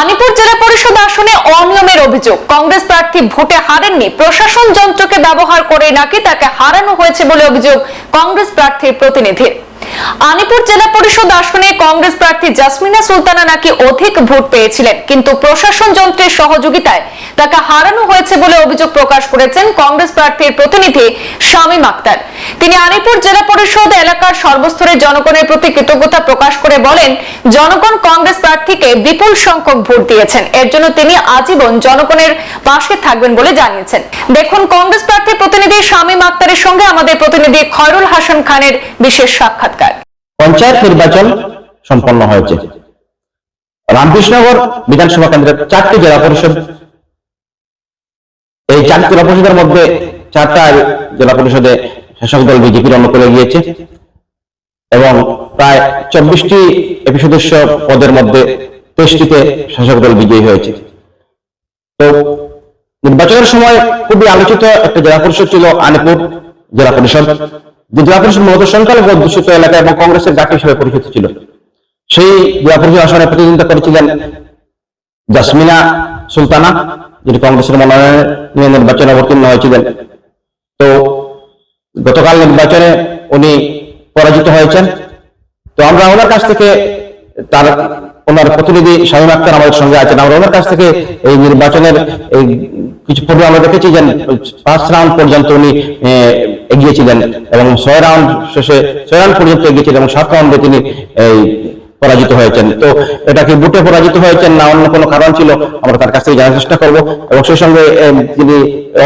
আলিপুর জেলা পরিষদ আসনে অনিয়মের অভিযোগ। কংগ্রেস প্রার্থী ভোটে হারেননি। প্রশাসন যন্ত্রকে ব্যবহার করে নাকি তাকে হারানো হয়েছে বলে অভিযোগ কংগ্রেস প্রার্থীর প্রতিনিধির। আলিপুর জেলা পরিষদ আসনে কংগ্রেস প্রার্থী জাসমিনা সুলতানা নাকি অধিক ভোট পেয়েছিলেন? কিন্তু প্রশাসন যন্ত্রের সহযোগিতায় তাকে হারানো হয়েছে বলে অভিযোগ প্রকাশ করেছেন কংগ্রেস প্রার্থীর প্রতিনিধি শামীম আক্তার। তিনি আলিপুর জেলা পরিষদ এলাকার সর্বস্তরের জনগণের প্রতি কৃতজ্ঞতা প্রকাশ করে বলেন, জনগণ কংগ্রেস প্রার্থীকে বিপুল সংখ্যক ভোট দিয়েছেন। এর জন্য তিনি আজীবন জনগণের পাশে থাকবেন বলে জানিয়েছেন। দেখুন, কংগ্রেস প্রার্থী প্রতিনিধি শামীম আক্তারের সঙ্গে আমাদের প্রতিনিধি খয়রুল হাসান খানের বিশেষ সাক্ষাৎকার। পঞ্চায়েত নির্বাচন সম্পন্ন হয়েছে। রামকৃষ্ণনগর বিধানসভা কেন্দ্রের চারটি জেলা পরিষদ। এই চারটি জেলা পরিষদের মধ্যে চারটা জেলা পরিষদে শাসক দল বিজেপির অনুকূলে গিয়েছে এবং প্রায় চব্বিশটি এপি সদস্য পদের মধ্যে তেইশটিতে শাসক দল বিজয়ী হয়েছে। তো নির্বাচনের সময় খুবই আলোচিত একটা জেলা পরিষদ ছিল আলিপুর জেলা পরিষদ। যে জেলা সংখ্যালঘু অধ্যুষিত এলাকা এবং কংগ্রেসের ঘাটি হিসেবে পরিচিত ছিল, সেই জেলা পরিষদ আসনে প্রতিদ্বন্দ্বিতা করেছিলেন জাসমিনা সুলতানা, যিনি কংগ্রেসের মনোনয়ন নিয়ে নির্বাচনে অবতীর্ণ হয়েছিলেন। তো গতকাল নির্বাচনে উনি পরাজিত হয়েছেন। তো আমরা ওনার কাছ থেকে তার, ওনার প্রতিনিধি শামীম আক্তার আমাদের সঙ্গে আছেন। আমরা ওনার কাছ থেকে এই নির্বাচনের এই কিছু পূর্বে আমরা দেখেছি যে পাঁচ রাউন্ড পর্যন্ত উনি এগিয়েছিলেন এবং ছয় রাউন্ড শেষে, ছয় রাউন্ড পর্যন্ত এগিয়েছিলেন এবং সাত রাউন্ডে তিনি, এই, পরাজিত হয়েছেন। তো এটা কি বুটে পরাজিত হয়েছেন না অন্য কোনো কারণ ছিল? আমরা তার কাছ থেকে জানার চেষ্টা করব। এবং সেই সঙ্গে তিনি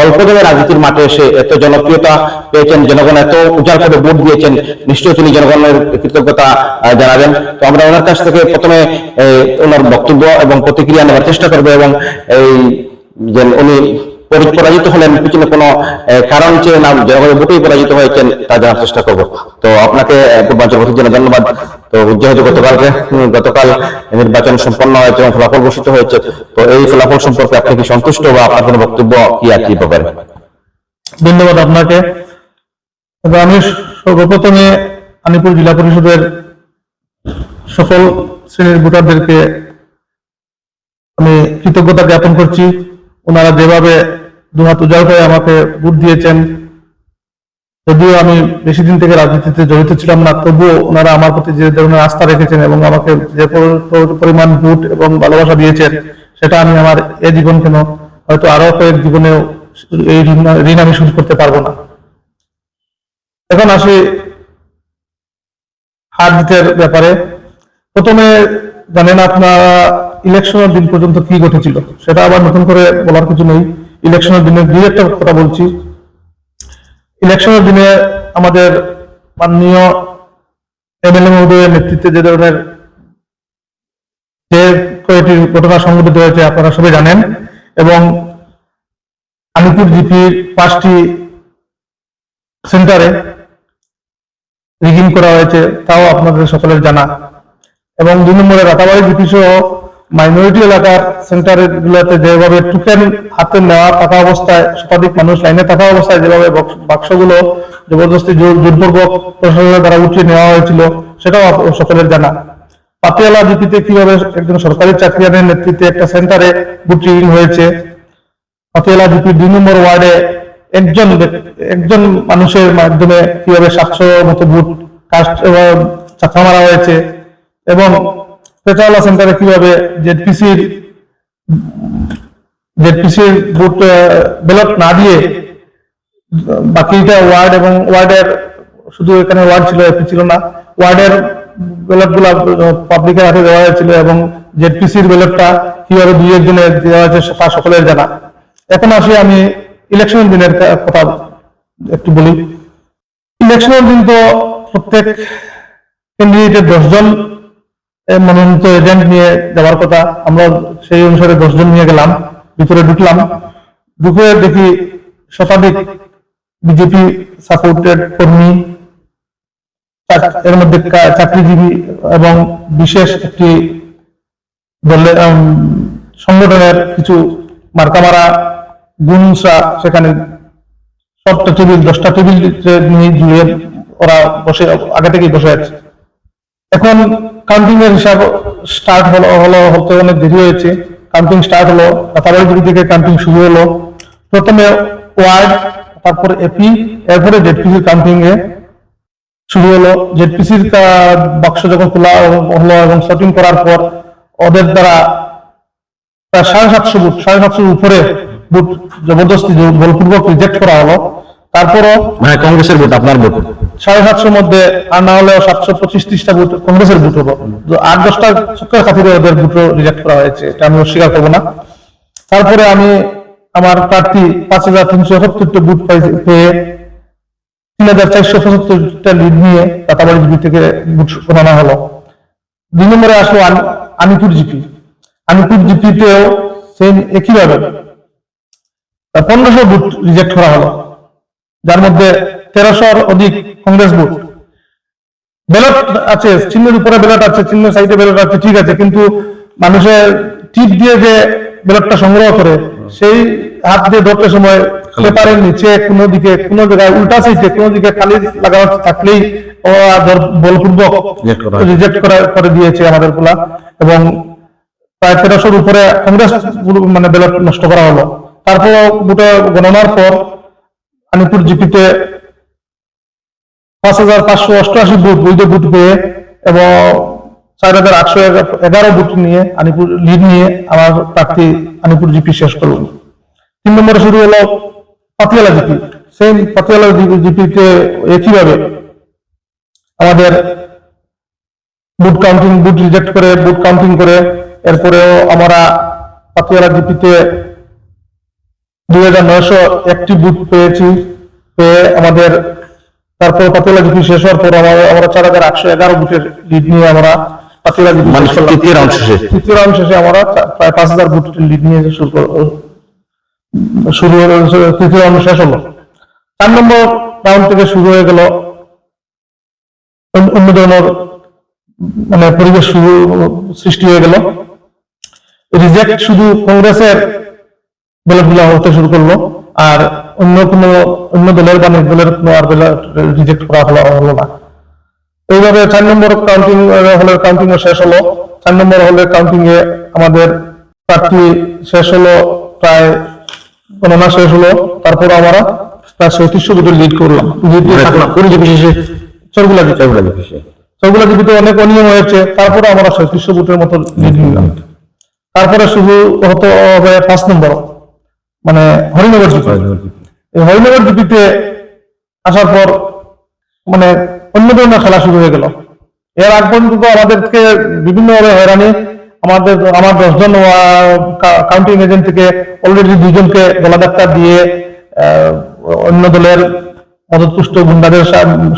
অল্প দিনে রাজনীতির মাঠে এসে এত জনপ্রিয়তা পেয়েছেন, জনগণ এত উজাড় করে ভোট দিয়েছেন, নিশ্চয়ই তিনি জনগণের কৃতজ্ঞতা জানাবেন। তো আমরা ওনার কাছ থেকে প্রথমে ওনার বক্তব্য এবং প্রতিক্রিয়া নেওয়ার চেষ্টা করব এবং এই যে উনি পরাজিত হলেন, পিছনে কোনো কারণ চেয়ে না, জনগণের ভোটেই পরাজিত হয়েছেন, তা জানার চেষ্টা করব। তো আপনাকে পূর্বাঞ্চল জন্য ধন্যবাদ। তো যেহেতু গতকালকে গতকাল নির্বাচন সম্পন্ন হয়েছে এবং ফলাফল ঘোষিত হয়েছে। তো এই ফলাফল সম্পর্কে আপনি কি সন্তুষ্ট বা আপনার কোনো বক্তব্য কি আর কি পাবেন? ধন্যবাদ আপনাকে। আমি সর্বপ্রথমে আলিপুর জেলা পরিষদের সকল শ্রেণির ভোটারদেরকে আমি কৃতজ্ঞতা জ্ঞাপন করছি। ওনারা যেভাবে দুহাত উজাড় করে আমাকে ভোট দিয়েছেন, যদিও আমি বেশি দিন থেকে রাজনীতিতে জড়িত ছিলাম না, তবুও ওনারা আমার প্রতি যে ধরনের আস্থা রেখেছেন এবং আমাকে যে পরি- পরি- পরিমাণ ভোট এবং ভালোবাসা দিয়েছেন, সেটা আমি আমার এ জীবন কেন হয়তো আরও কয়েক জীবনেও এই ঋণ আমি শোধ করতে পারব না। এখন আসি হার জিতের ব্যাপারে। প্রথমে জানেন আপনারা ইলেকশনের দিন পর্যন্ত কি ঘটেছিল? সেটা আবার নতুন করে বলার কিছু নেই। ইলেকশনের দিনে দুই একটা কথা বলছি। ইলেকশনের দিনে আমাদের মাননীয় এমএলএ মহোদয়ের নেতৃত্বে যে ধরনের যে কয়েকটি ঘটনা সংঘটিত হয়েছে আপনারা সবাই জানেন এবং আলিপুর জিপির পাঁচটি সেন্টারে রিগিং করা হয়েছে, তাও আপনাদের সকলের জানা। এবং দুই নম্বরে রাতাবাড়ি জিপি সহ মাইনরিটি এলাকার সেন্টার গুলোতে যেভাবে টুকেন হাতে নেওয়া থাকা অবস্থায় শতাধিক মানুষ লাইনে থাকা অবস্থায় যেভাবে বক্স- বাক্সগুলো জবরদস্তি জোরপূর্বক প্রশাসনের দ্বারা উঠিয়ে নেওয়া হয়েছিল, সেটাও সকলের জানা। পাতিয়ালা জিপিতে কীভাবে একজন সরকারি চাকরিয়ানের নেতৃত্বে একটা সেন্টারে বুট হয়েছে পাতিয়ালা জিপি দুই নম্বর ওয়ার্ডে একজন একজন মানুষের মাধ্যমে কীভাবে সাতশো মতো বুট কাস্ট চাপা মারা হয়েছে, এবং পেটাওয়ালা সেন্টারে কীভাবে জেডপিসির জেডপিসির বুট ব্যালট না দিয়ে, বাকিটা ওয়ার্ড এবং ওয়ার্ডের শুধু এখানে ওয়ার্ড ছিল এপি ছিল না ওয়ার্ডের ব্যালটগুলা পাবলিকের হাতে দেওয়া হয়েছিল এবং জেডপিসির ব্যালটটা কীভাবে দুই একজনের দেওয়া হয়েছে তা সকলের জানা। এখন আসি আমি ইলেকশনের দিনের কথা একটু বলি। ইলেকশনের দিন তো প্রত্যেক ক্যান্ডিডেটের দশজন মনোনীত এজেন্ট নিয়ে যাওয়ার কথা। আমরা সেই অনুসারে দশজন নিয়ে গেলাম ভিতরে ঢুকলাম। ঢুকে দেখি শতাধিক বিজেপি সাপোর্টেড কর্মী এর মধ্যে চাকরিজীবী এবং বিশেষ একটি দলের সংগঠনের কিছু মার্কামারা, গুনসা সেখানে সবটা টেবিল, দশটা টেবিল নিয়ে জুড়ে ওরা বসে আগে থেকেই বসে আছে। এখন কাউন্টিং এর হিসাব স্টার্ট হলো হলো, হতে অনেক দেরি হয়েছে। কাউন্টিং স্টার্ট হলো রাতাবাড়ি দিকে থেকে কাউন্টিং শুরু হলো। প্রথমে ওয়ার্ড, তারপর এপি এরপরে জেডপিসি কাউন্টিং এ শুরু হলো। জেডপিসির বাক্স যখন খোলা হলো এবং শপিং করার পর, ওদের দ্বারা প্রায় সাড়ে সাতশো বুট সাড়ে সাতশোর উপরে বুট জবরদস্তি বলপূর্বক রিজেক্ট করা হলো। তারপরও মানে কংগ্রেসের ভোট আপনার ভোট সাড়ে সাতশোর মধ্যে আর না হলেও সাতশো পঁচিশ ত্রিশটা বুট কংগ্রেসের বুট তো আট, দশটা চক্রের খাতিরে ওদের বুট রিজেক্ট করা হয়েছে, এটা আমি অস্বীকার করব না। তারপরে আমি আমার প্রার্থী পাঁচ হাজার তিনশো সত্তরটা বুট পেয়ে তিন হাজার চারশো পঁচাত্তরটা লিড নিয়ে রাতাবাড়ি জিপি থেকে বুট বানানো হলো। দুই নম্বরে আসলো আনি- আনিপুর জিপি। আনিপুর জিপিতেও সেম একইভাবে পনেরোশো বুট রিজেক্ট করা হলো। যার মধ্যে তেরোশোর অধিক কংগ্রেস ভোট। ব্যালট আছে চিহ্নের উপরে ব্যালট আছে চিহ্ন সাইডে ব্যালট আছে ঠিক আছে কিন্তু মানুষের টিপ দিয়ে যে ব্যালটটা সংগ্রহ করে সেই হাত দিয়ে ধরতে সময় পেপারের নিচে কোনো দিকে কোনো জায়গায় উল্টা সাইডে কোনো দিকে খালি লাগানো থাকলেই বলপূর্বক Reject করা রিজেক্ট করে দিয়েছে আমাদেরগুলা এবং প্রায় তেরোশোর উপরে কংগ্রেস মানে ব্যালট নষ্ট করা হলো। তারপর ভোটে গণনার পর আনিপুর জিপিতে পাঁচ হাজার পাঁচশো অষ্টআশি বুট বৈধ বুট পেয়ে এবং চার হাজার আটশো এগারো বুট নিয়ে, আনিপুর লিড নিয়ে আমার প্রার্থী আনিপুর জিপি শেষ করল তিন নম্বরে শুরু হলো পাতিয়ালা জিপি। সেই পাতিয়ালা জিপিতে একইভাবে আমাদের বুট কাউন্টিং বুট রিজেক্ট করে, বুট কাউন্টিং করে, এরপরেও আমরা পাতিয়ালা জিপিতে দুই হাজার নয়শো একটি বুথ পেয়েছি, পেয়ে আমাদের তারপর পাতিলা জিপি শেষ হওয়ার পর আমরা আমরা চার হাজার আটশো এগারো বুথের লিড নিয়ে আমরা পাতিলা জিপি মানে তৃতীয় রাউন্ড শেষে। তৃতীয় রাউন্ড শেষে আমরা প্রায় পাঁচ হাজার বুথের লিড নিয়ে শুরু শুরু হলো তৃতীয় রাউন্ড শেষ হলো। চার নম্বর রাউন্ড থেকে শুরু হয়ে গেল অন্য- ধরনের মানে পরিবেশ শুরু সৃষ্টি হয়ে গেল। রিজেক্ট শুধু কংগ্রেসের ব্যালটগুলো হতে শুরু করল। আর অন্য কোনো অন্য দলের বা দলের কোনো আর রিজেক্ট করা হলো হলো না। এইভাবে চার নম্বর কাউন্টিং হলের কাউন্টিং শেষ হলো। চার নম্বর হলের কাউন্টিং এ আমাদের প্রার্থী শেষ হলো প্রায় গণনা শেষ হলো। তারপর আমরা প্রায় লিড করলাম। লিড দিয়ে থাকলাম। কোন চরগুলা চরগুলা অনেক অনিয়ম হয়েছে। তারপরে আমরা সৈত্রিশশো ভোটের মতো লিড নিলাম। তারপরে শুধু হতো হবে পাঁচ নম্বর। মানে হরিনগর এই হরিনগর জিপিতে আসার পর মানে অন্য ধরনের খেলা শুরু হয়ে গেল। এর আগ পর্যন্ত আমাদেরকে বিভিন্নভাবে হয়রানি। আমাদের আমার দশজন কাউন্টিং এজেন্ট থেকে অলরেডি দুজনকে গলাধাক্কা দিয়ে আহ, অন্য দলের মদতপুষ্ট গুন্ডাদের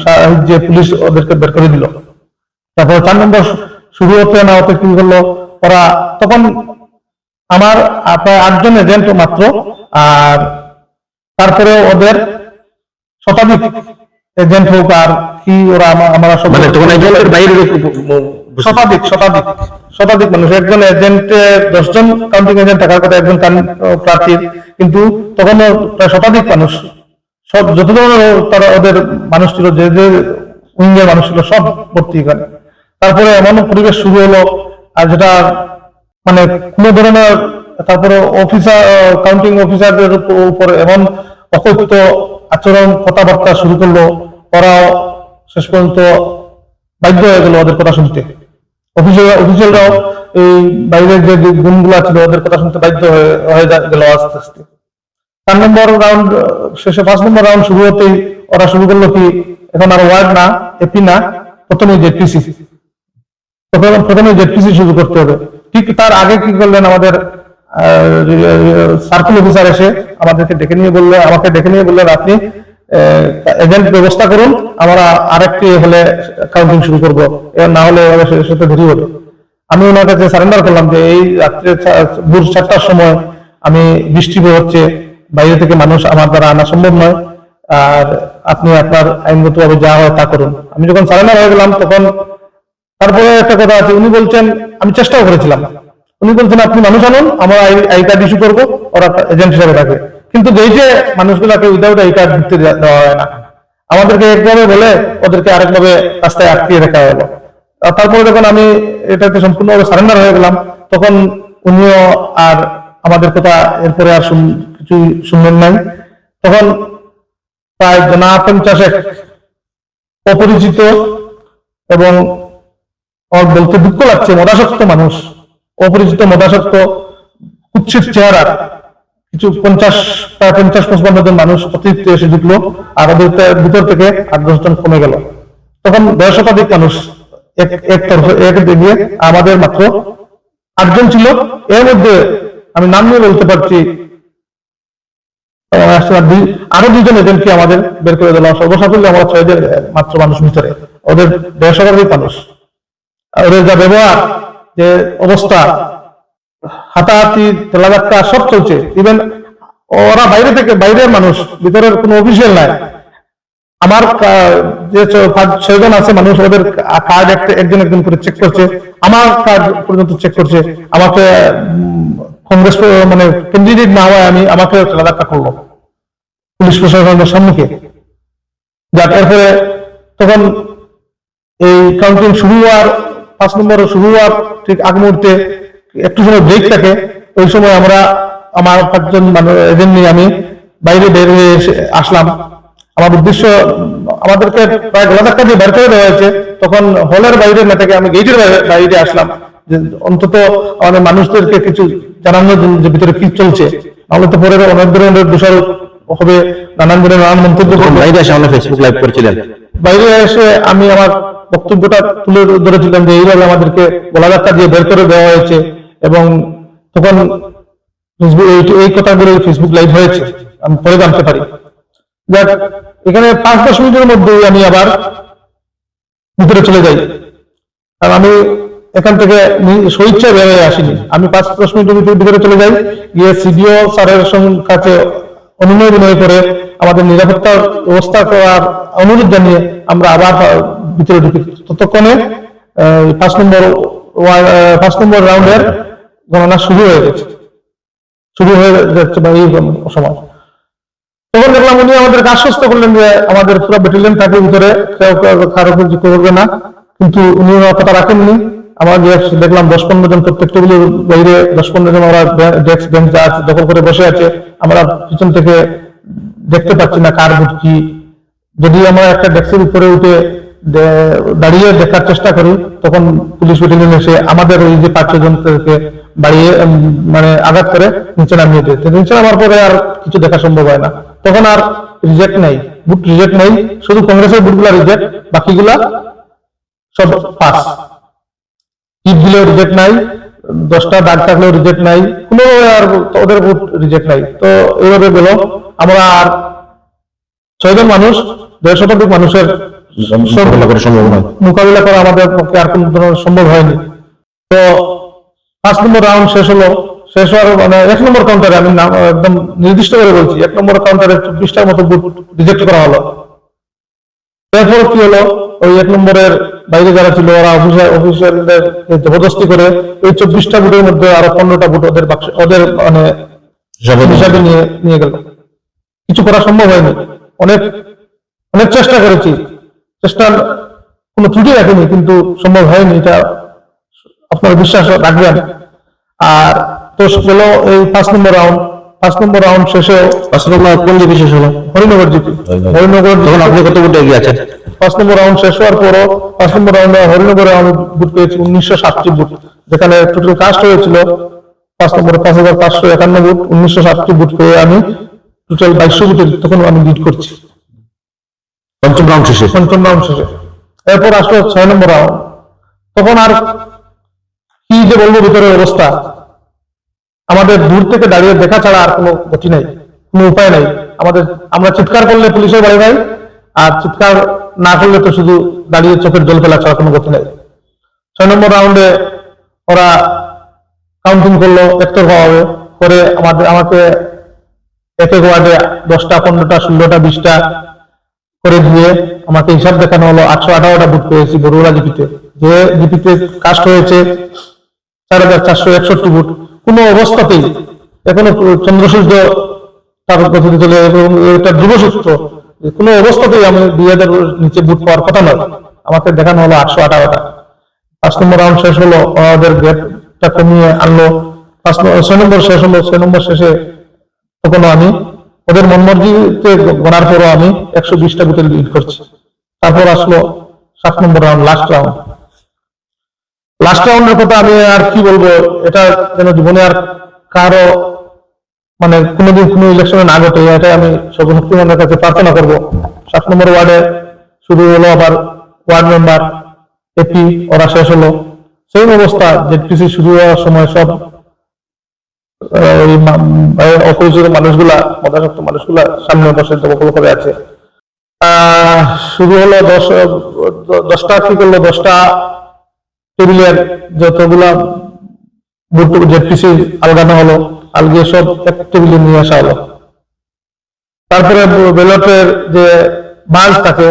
সাহায্যে পুলিশ ওদেরকে বের করে দিল। তারপর চার নম্বর শুরু হতে না হতে কি করল ওরা তখন আমার প্রায় আটজন এজেন্ট মাত্র আর তারপরে ওদের শতাধিক এজেন্ট হোক আর কি ওরা আমা- আমরা সব মানে তখন বাইরে শতাধিক শতাধিক শতাধিক মানুষ। একজন এজেন্টে দশজন কাউন্টিং এজেন্ট থাকার কথা একজন প্রার্থীর। কিন্তু তখন প্রায় শতাধিক মানুষ সব যত ধরনের তারা ওদের মানুষ ছিল যে যে উইঙ্গের মানুষ ছিল সব ভর্তি এখানে তারপরে এমন পরিবেশ শুরু হলো আর যেটা মানে কোনো ধরনের, তারপরে অফিসার কাউন্টিং অফিসারদের উপর এমন অকথ্য আচরণ, কথাবার্তা শুরু করল, ওরাও শেষ পর্যন্ত বাধ্য হয়ে গেল ওদের কথা শুনতে। অফিসিয়াল অফিসিয়ালরাও এই বাইরের যে গুণগুলো ছিল ওদের কথা শুনতে বাধ্য হয়ে গেল আস্তে আস্তে। চার নম্বর রাউন্ড শেষে পাঁচ নম্বর রাউন্ড শুরু হতেই ওরা শুরু করল কি, এখন আর ওয়ার্ড না এপি না, প্রথমে জেপিসি প্রথমে জেপিসি শুরু করতে হবে। ঠিক তার আগে কি করলেন? আমাদের সার্কেল অফিসার এসে আমাদেরকে ডেকে নিয়ে বললেন আমাকে ডেকে নিয়ে বললেন, আপনি এজেন্ট ব্যবস্থা করুন, আমরা আরেকটি হলে কাউন্টিং শুরু করব। না হলে সাথে- দেরি হবে। আমি ওনার কাছে সারেন্ডার করলাম যে, এই রাত্রে ভোর চারটার সময় আমি বৃষ্টি হচ্ছে বাইরে থেকে মানুষ আমার দ্বারা আনা সম্ভব নয়, আর আপনি আপনার আইনগত ভাবে যা হয় তা করুন। আমি যখন সারেন্ডার হয়ে গেলাম, তখন তারপরে একটা কথা আছে, উনি বলছেন, আমি চেষ্টাও করেছিলাম। উনি বলছেন, আপনি মানুষ আনুন, আমরা আই কার্ড ইস্যু করব, ওরা এজেন্ট হিসাবে থাকে কিন্তু এই যে মানুষগুলাকে উইদাউট আই কার্ড দিতে দেওয়া হয় না। আমাদেরকে একভাবে বলে, ওদেরকে আরেকভাবে রাস্তায় আটকিয়ে রাখা হলো। তারপরে যখন আমি এটাতে সম্পূর্ণভাবে সারেন্ডার হয়ে গেলাম, তখন উনিও আর আমাদের কথা এরপরে আর শুন- কিছুই শুনলেন নাই। তখন প্রায় জানা পঞ্চাশেক অপরিচিত এবং আমার বলতে দুঃখ লাগছে, মদাসক্ত মানুষ, অপরিচিত মদাসক্ত কুচ্ছিত চেহারা। কিছু পঞ্চাশ, প্রায় পঞ্চাশ, পঁচপান্ন জন মানুষ অতিরিক্ত এসে ঢুকলো, আর ওদের ভিতর থেকে আট কমে গেল। তখন দশ মানুষ এক তরফে, এক দিকে আমাদের মাত্র আটজন ছিল। এর মধ্যে আমি নাম নিয়ে বলতে পারছি আরও দুইজন এজেন্টকে আমাদের বের করে দিলাম। সর্বসাকুল্যে আমরা ছয় জন মাত্র মানুষ ভিতরে, ওদের দেড় শতাধিক মানুষ। ওদের যা ব্যবহার, যে অবস্থা, হাতাহাতি তেলাধাক্কা সব চলছে। ইভেন ওরা বাইরে থেকে, বাইরের মানুষ, ভিতরের কোনো অফিসিয়াল নাই। আমার যে পাঁচ ছয়জন আছে মানুষ, ওদের কার্ড একটা একজন একজন করে চেক করছে। আমার কার্ড পর্যন্ত চেক করছে। আমাকে কংগ্রেস মানে ক্যান্ডিডেট না হয় আমি আমাকে ধাক্কা করল। পুলিশ প্রশাসনের সম্মুখে যার এরপরে তখন এই কাউন্টিং শুরু হওয়ার পাঁচ নম্বর শুরু হওয়ার ঠিক আগ মুহূর্তে একটু সময় ব্রেক থাকে, ওই সময় আমরা আমার পাঁচজন মানে এজেন্ট নিয়ে আমি বাইরে বের হয়ে আসলাম। আমার উদ্দেশ্য, আমাদেরকে প্রায় গলা ধাক্কা দিয়ে বের করে দেওয়া হয়েছে। তখন হলের বাইরে না থেকে আমি গেটের বাইরে আসলাম। যে অন্তত আমাদের মানুষদেরকে কিছু জানানোর জন্য যে ভিতরে কি চলছে। নাহলে তো পরে অনেক ধরনের দোষারোপ হবে, নানান ধরনের নানান মন্তব্য ফেসবুক লাইভ করেছিলেন। বাইরে এসে আমি আমার বক্তব্যটা তুলে ধরেছিলাম যে এইভাবে আমাদেরকে গলা ধাক্কা দিয়ে বের করে দেওয়া হয়েছে এবং তখন ফেসবুক এই- কথাগুলো ফেসবুক লাইভ হয়েছে। আমি পরে জানতে পারি। এখানে পাঁচ, দশ মিনিটের মধ্যেই আমি আবার ভিতরে চলে যাই। আর আমি এখান থেকে নি- স্বেচ্ছায় বেরিয়ে আসিনি। আমি পাঁচ, দশ মিনিটের ভিতরে চলে যাই। গিয়ে সিডিও স্যারের কাছে অনুনয় বিনয় করে আমাদের নিরাপত্তার ব্যবস্থা করার অনুরোধ জানিয়ে আমরা আবার ভিতরে ঢুকি ততক্ষণে পাঁচ নম্বর পাঁচ নম্বর রাউন্ডের গণনা শুরু হয়ে গেছে। শুরু হয়ে যাচ্ছে বা এই সময় তখন দেখলাম উনি আমাদেরকে আশ্বস্ত করলেন যে আমাদের পুরো ব্যাটালিয়ন থাকে ভিতরে কেউ কারও কিছু করবে না। কিন্তু উনি কথা রাখেননি। আমার দেখলাম দশ পনেরো জন প্রত্যেক টেবিলের বাইরে দশ পনেরো জন আমরা ডেস্ক বেঞ্চ আছে, দখল করে বসে আছে, আমরা পিছন থেকে দেখতে পাচ্ছি না কার বুট কি। যদি আমরা একটা ডেস্কের উপরে উঠে দাঁড়িয়ে দেখার চেষ্টা করি, তখন পুলিশ ব্যাটালিয়ন এসে আমাদের ওই যে পাঁচ জনকে বাড়িয়ে মানে আঘাত করে নিচে নামিয়ে দেয়। নিচে নামার পরে আর কিছু দেখা সম্ভব হয় না। তখন আর রিজেক্ট নাই। বুট রিজেক্ট নাই, শুধু কংগ্রেসের বুটগুলা রিজেক্ট বাকিগুলা সব পাস ইট দিলেও রিজেক্ট নাই দশটা দাগ থাকলেও রিজেক্ট নাই কোনো আর ওদের রিজেক্ট নাই। তো এইভাবে গেল। আমরা আর ছয়জন মানুষ দেড় শতাধিক মানুষের মোকাবিলা করা আমাদের পক্ষে আর কোনো ধরনের সম্ভব হয়নি। তো পাঁচ নম্বর রাউন্ড শেষ হলো। শেষ হওয়ার মানে এক নম্বর কাউন্টারে আমি নাম একদম নির্দিষ্ট করে বলছি এক নম্বর কাউন্টারে চব্বিশটার মতো বুট রিজেক্ট করা হলো। এরপর কি হলো? ওই এক নম্বরের বাইরে যারা ছিল ওরা অফিসার অফিসারদের জবরদস্তি করে ওই চব্বিশটা বুটের মধ্যে আরও পনেরোটা বুট ওদের বাক্স ওদের মানে হিসাবে নিয়ে নিয়ে গেল। কিছু করা সম্ভব হয়নি। অনেক অনেক চেষ্টা করেছি। চেষ্টার কোনো ত্রুটি রাখেনি কিন্তু সম্ভব হয়নি। এটা আপনারা বিশ্বাস রাখবেন। আর তো গেল এই পাঁচ নম্বর রাউন্ড পাঁচ নম্বর রাউন্ড শেষে আসলে কোন যে বিশেষ হলো? হরিনগর জিপি হরিনগর। তখন আপনি কত বুটে এগিয়ে আছেন? পাঁচ নম্বর রাউন্ড শেষ হওয়ার পরও পাঁচ নম্বর রাউন্ডে হরিনগরে আমি বুট পেয়েছি উনিশশো সাতটি বুট যেখানে টোটাল কাস্ট হয়েছিল পাঁচ নম্বরে পাঁচ হাজার পাঁচশো একান্ন বুট উনিশশো সাতটি বুট পেয়ে আমি টোটাল বাইশশো বুটের তখন আমি লিড করছি। পঞ্চম রাউন্ড শেষে? পঞ্চম রাউন্ড শেষে। এরপর আসলো ছয় নম্বর রাউন্ড তখন আর কি যে বলব ভিতরের অবস্থা। আমাদের দূর থেকে দাঁড়িয়ে দেখা ছাড়া আর কোনো গতি নাই কোনো উপায় নাই। আমাদের আমরা চিৎকার করলে পুলিশের বাড়ি নাই আর চিৎকার না করলে তো শুধু দাঁড়িয়ে চোখের জল ফেলা ছাড়া কোনো গতি নাই। ছয় নম্বর রাউন্ডে ওরা কাউন্টিং করল, একতরফা হবে। করে আমাদের, আমাকে এক এক ওয়ার্ডে দশটা, পনেরোটা, ষোলোটা, বিশটা করে দিয়ে আমাকে হিসাব দেখানো হলো, আটশো আঠারোটা বুট পেয়েছি বড়ুয়া জিপিতে যে জিপিতে কাস্ট হয়েছে চার হাজার চারশো একষট্টি বুট কোনো অবস্থাতেই এখনও চন্দ্রসূর্য তার গতিতে চলে এটা ধ্রুবসূত্র কোনো অবস্থাতেই আমি দুই হাজার নিচে বুট পাওয়ার কথা নয়। আমাকে দেখানো হলো আটশো আঠারোটা। পাঁচ নম্বর রাউন্ড শেষ হলো ওদের গ্যাপটা কমিয়ে আনলো। পাঁচ ন- ছয় নম্বর শেষ হলো, ছয় নম্বর শেষে তখনও আমি, ওদের মনমর্জিতে গড়ার পরও আমি একশো বিশটা বুথে লিড করছি। তারপর আসলো সাত নম্বর রাউন্ড লাস্ট রাউন্ড লাস্ট রাউন্ডের কথা আমি আর কি বলব, এটা যেন জীবনে আর কারও মানে কোনোদিন কোনো ইলেকশনে না ঘটে, এটাই আমি সর্বশক্তিমানের কাছে প্রার্থনা করব। সাত নম্বর ওয়ার্ডে শুরু হলো আবার ওয়ার্ড মেম্বার এপি ওরা শেষ হলো। সেই অবস্থা জেডপিসি শুরু হওয়ার সময় সব ওই মা- অপরিচিত মানুষগুলা মদাসক্ত মানুষগুলা সামনে বসে দখল করে আছে। শুরু হলো দশ, দশটা কি করল? দশটা টেবিলের যতগুলা জেডপিসি আলগানো হলো। আলগিয়ে সব এক টেবিলে নিয়ে আসা হলো। তারপরে ব্যালটের যে বাস থাকে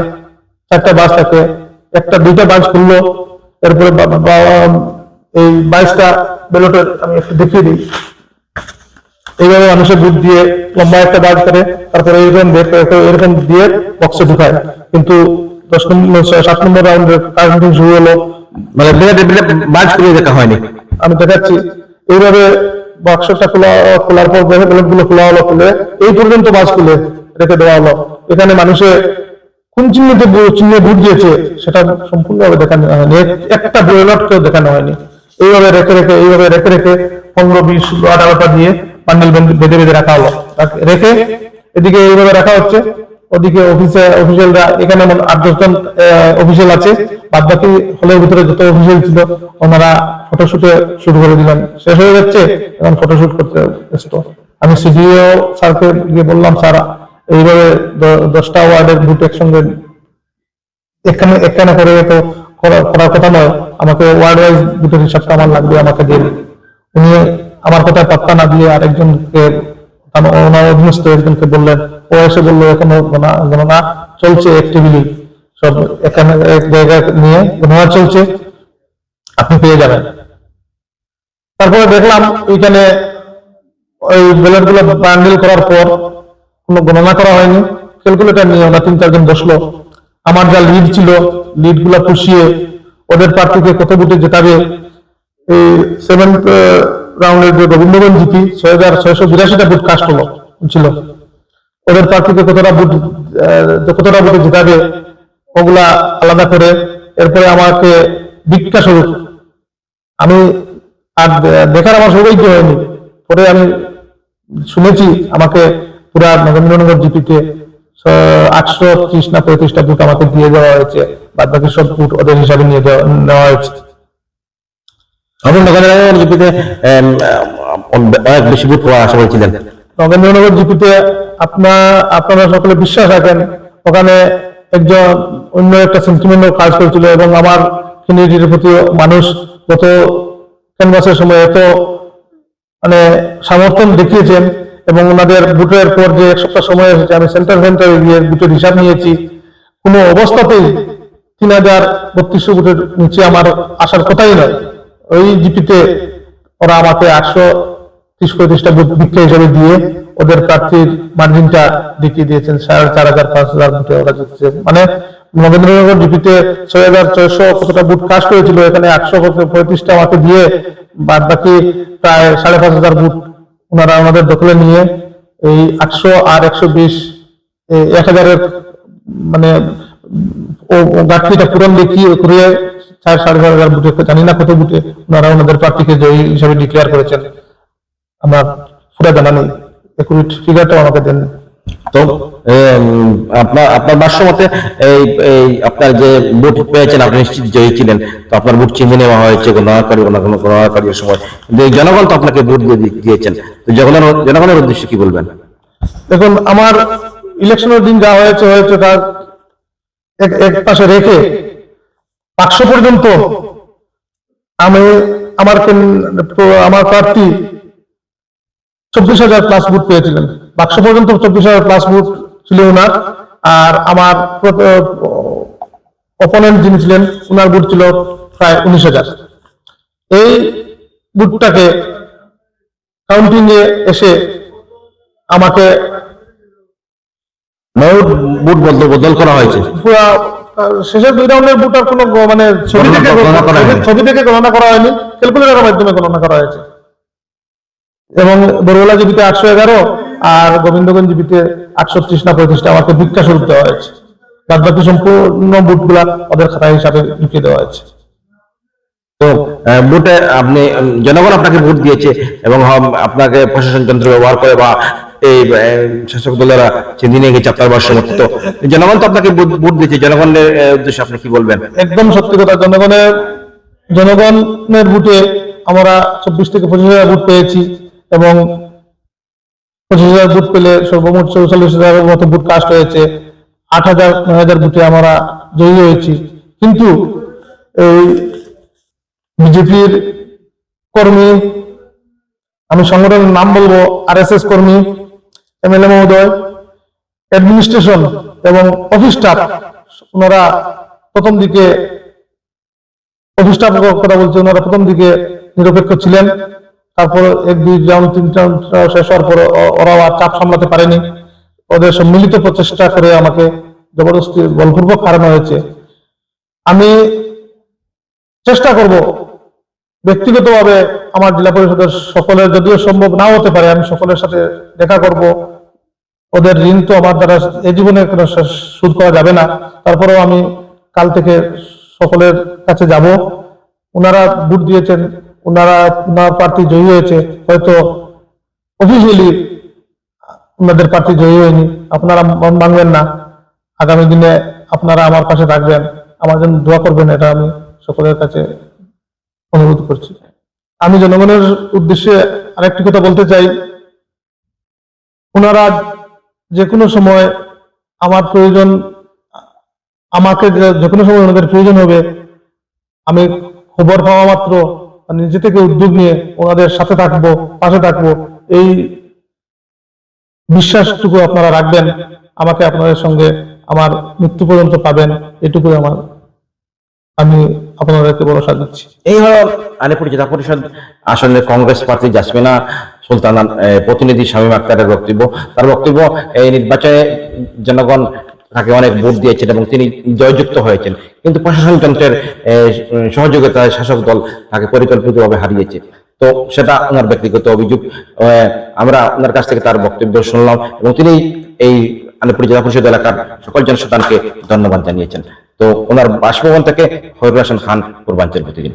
চারটা বাস থাকে একটা দুইটা বাস খুললো। এরপরে এই বাইশটা ব্যালটের আমি একটু দেখিয়ে দিই। এইভাবে মানুষের বুট দিয়ে লম্বা একটা বাজ করে তারপরে এরকম এরকম দিয়ে বক্সে ঢুকায়। কিন্তু দশ নম্বর সাত নম্বর রাউন্ডের কাউন্টিং শুরু হলো। মানে বাজ করে দেখা হয়নি। আমি দেখাচ্ছি। এইভাবে বাক্সটা খোলা, খোলার পরগুলো খোলা হলো খুলে। এই পর্যন্ত বাস খুলে রেখে দেওয়া হলো। এখানে মানুষে কোন চিহ্নতে চিহ্নে ভোট দিয়েছে, সেটা সম্পূর্ণভাবে দেখানো হয়নি। এক- একটা ব্যালটকেও দেখানো হয়নি। এইভাবে রেখে রেখে, এইভাবে রেখে রেখে পনেরো, বিশ আঠারোটা দিয়ে বান্ডেল বেঁধে বেঁধে রাখা হলো। রেখে এদিকে এইভাবে রাখা হচ্ছে। ওদিকে অফিসে অফিসিয়ালরা এখানে আট দশজন অফিসিয়াল আছে। বাদ বাকি হলের ভিতরে যত অফিসিয়াল ছিল, ওনারা ফটোশুটে শুরু করে দিলেন। শেষ হয়ে যাচ্ছে, এখন ফটোশুট করতে ব্যস্ত। আমি সিডিও স্যারকে গিয়ে বললাম, স্যার, এইভাবে দশটা ওয়ার্ডের বুট একসঙ্গে এখানে এখানে করে তো করা- করার কথা নয়। আমাকে ওয়ার্ড ওয়াইজ বুটের হিসাবটা আমার লাগবে, আমাকে দিয়ে। উনি আমার কথা পাত্তা না দিয়ে আরেকজনকে ওনার অধীনস্থ একজনকে বললেন ও এসে বলল, এখনও গণনা- চলছে অ্যাক্টিভলি সব এখানে এক জায়গায় নিয়ে গণনা চলছে, আপনি পেয়ে যাবেন। তারপরে দেখলাম ওইখানে ওই ব্যালটগুলো বান্ডিল করার পর কোনো গণনা করা হয়নি। ক্যালকুলেটর নিয়ে ওরা তিন চারজন বসল। আমার যা লিড ছিল লিডগুলা পুষিয়ে ওদের প্রার্থীকে কত বুটে জেতাবে, এই সেভেন্থ রাউন্ডের যে গোবিন্দগঞ্জ জিপি ছয় হাজার ছয়শো বিরাশিটা বুট কাস্ট হলো ছিল ওদের প্রার্থীকে কতটা বুট কতটা বুটে জেতাবে, ওগুলা আলাদা করে এরপরে আমাকে ভিক্ষা স্বরূপ। আমি আর দেখার আমার সৌভাগ্য হয়নি। পরে আমি শুনেছি আমাকে পুরা নরেন্দ্রনগর জিপিতে আটশো ত্রিশ না পঁয়ত্রিশটা বুট আমাকে দিয়ে দেওয়া হয়েছে। বাদ বাকি সব বুট ওদের হিসাবে নিয়ে দেওয়া- নেওয়া হয়েছে। আম, আম, অনেক বেশি ভোট পাওয়ার আশা করেছিলেন। নগেন্দ্রনগর জিপিতে আপনার আপনারা সকলে বিশ্বাস রাখেন ওখানে একজন অন্য একটা সেন্টিমেন্টও কাজ করেছিল এবং আমার ক্যান্ডিডেটের প্রতি মানুষ গত ক্যানভাসের সময় এত মানে সমর্থন দেখিয়েছেন এবং ওনাদের বুটের পর যে এক সপ্তাহ সময় এসেছে আমি সেন্টার সেন্টারে গিয়ে বুটের হিসাব নিয়েছি। কোনো অবস্থাতেই তিন হাজার বত্রিশশো বুটের নিচে আমার আসার কথাই নয়। ওই জিপিতে ওরা আমাকে আটশো ত্রিশ পঁয়ত্রিশটা ভিক্ষা হিসাবে দিয়ে ওদের প্রার্থীর মার্জিনটা দেখিয়ে দিয়েছেন। সাড়ে চার হাজার, পাঁচ হাজার বুটে ওরা জিতছে। মানে নবেন্দ্রনগর ডিপিতে ছয় হাজার ছয়শো কতটা বুট কাজ করেছিল এখানে একশো পঁয়ত্রিশটা আমাকে দিয়ে বাদ বাকি প্রায় সাড়ে পাঁচ হাজার বুট ওনারা ওনাদের দখলে নিয়ে এই আটশো আর একশো বিশ এক হাজারের মানে ঘাটতিটা পূরণ দেখিয়ে করে চার সাড়ে চার হাজার বুটে জানি না কত বুটে ওনারা ওনাদের প্রার্থীকে জয়ী হিসাবে ডিক্লেয়ার করেছেন। আমার পুরো জানা নেই একুরেট ফিগারটাও আমাকে দেন। তো আপনার আপনার ভাষ্য মতে এই এই আপনার যে ভোট পেয়েছেন আপনি নিশ্চিত জয়ী ছিলেন। তো আপনার ভোট চিহ্নে নেওয়া হয়েছে গণনাকারী গণনাকারীর সময়। কিন্তু এই জনগণ তো আপনাকে বুট দিয়ে দিয়েছেন। তো জনগণের জনগণের উদ্দেশ্যে কি বলবেন? দেখুন আমার ইলেকশনের দিন যা হয়েছে হয়েছে তার এক পাশে রেখে পাঁচশো পর্যন্ত আমি আমার আমার প্রার্থী চব্বিশ হাজার প্লাস বুট পেয়েছিলেন। বাক্স পর্যন্ত চব্বিশ হাজার প্লাস বুট ছিল ওনার। আর আমার অপোনেন্ট যিনি ছিলেন, ওনার বুট ছিল প্রায় উনিশ হাজার। এই বুটটাকে কাউন্টিং এ এসে আমাকে বুট বদল বদল করা হয়েছে। শেষের দুই রাউন্ডের ভোট কোনো মানে ছবি থেকে গণনা করা হয়নি। ছবি থেকে গণনা করা হয়নি। ক্যালকুলেটরের মাধ্যমে গণনা করা হয়েছে। এবং বড়ুলা জিবিতে আটশো এগারো আর গোবিন্দগঞ্জ জিবিতে আটষট্রিশ না পঁয়ত্রিশটা আমাকে ভিক্ষা স্বরূপ দেওয়া হয়েছে। বাদ বাকি সম্পূর্ণ বুটগুলা ওদের খাতা হিসাবে ঢুকিয়ে দেওয়া হয়েছে। তো ভোটে আপনি জনগণ আপনাকে ভোট দিয়েছে এবং আপনাকে প্রশাসন যন্ত্র ব্যবহার করে বা এই শাসক দলেরা নিয়ে গেছে আপনার বর্ষ তো জনগণ তো আপনাকে ভোট- দিয়েছে জনগণের উদ্দেশ্যে আপনি কি বলবেন? একদম সত্যি কথা, জনগণের জনগণের ভোটে আমরা চব্বিশ থেকে পঁচিশ হাজার ভোট পেয়েছি এবং পঁচিশ হাজার ভোট পেলে সর্বমোট চৌচল্লিশ হাজারের মতো ভোট কাস্ট হয়েছে। আট হাজার, নয় হাজার ভোটে আমরা জয়ী হয়েছি। কিন্তু এই বিজেপির কর্মী, আমি সংগঠনের নাম বলব আর কর্মী এমএলএ মহোদয় অ্যাডমিনিস্ট্রেশন এবং অফিস স্টাফ ওনারা প্রথম দিকে অফিস স্টাফ কথা বলছে, ওনারা প্রথম দিকে নিরপেক্ষ ছিলেন। তারপর এক, দুই রাউন্ড তিন রাউন্ড শেষ হওয়ার পর ওরাও আর চাপ সামলাতে পারেনি। ওদের সম্মিলিত প্রচেষ্টা করে আমাকে জবরদস্তি বলপূর্বক হারানো হয়েছে। আমি চেষ্টা করব ব্যক্তিগতভাবে আমার জেলা পরিষদের সকলের, যদিও সম্ভব নাও হতে পারে, আমি সকলের সাথে দেখা করব। ওদের ঋণ তো আমার দ্বারা এই জীবনে শোধ করা যাবে না। তারপরেও আমি কাল থেকে সকলের কাছে যাব। ওনারা ভোট দিয়েছেন ওনারা ওনার প্রার্থী জয়ী হয়েছে। হয়তো অফিসিয়ালি ওনাদের প্রার্থী জয়ী হয়নি। আপনারা মন ভাঙবেন না। আগামী দিনে আপনারা আমার পাশে থাকবেন। আমার জন্য দোয়া করবেন, এটা আমি সকলের কাছে অনুরোধ করছি। আমি জনগণের উদ্দেশ্যে আরেকটি কথা বলতে চাই। ওনারা যে কোনো সময় আমার প্রয়োজন, আমাকে যে- কোনো সময় ওনাদের প্রয়োজন হবে, আমি খবর পাওয়া মাত্র নিজে থেকে উদ্যোগ নিয়ে ওনাদের সাথে থাকব, পাশে থাকব, এই বিশ্বাসটুকু আপনারা রাখবেন, আমাকে আপনাদের সঙ্গে আমার মৃত্যু পর্যন্ত পাবেন, এটুকুই আমার, আমি আপনাদেরকে ভরসা দিচ্ছি। এই হলো আলিপুর জেলা পরিষদ আসলে কংগ্রেস প্রার্থী জাসমিনা সুলতানা প্রতিনিধি শামীম আক্তারের বক্তব্য। তার বক্তব্য, এই নির্বাচনে জনগণ তাকে অনেক ভোট দিয়েছেন এবং তিনি জয়যুক্ত হয়েছেন। কিন্তু প্রশাসন যন্ত্রের সহযোগিতায় শাসক দল তাকে পরিকল্পিতভাবে হারিয়েছে। তো সেটা ওনার ব্যক্তিগত অভিযোগ। আমরা ওনার কাছ থেকে তার বক্তব্য শুনলাম এবং তিনি এই আলিপুর জেলা পরিষদ এলাকার সকল জনসাধারণকে ধন্যবাদ জানিয়েছেন। তো ওনার বাসভবন থেকে হরির খান পূর্বাঞ্চল প্রতিদিন।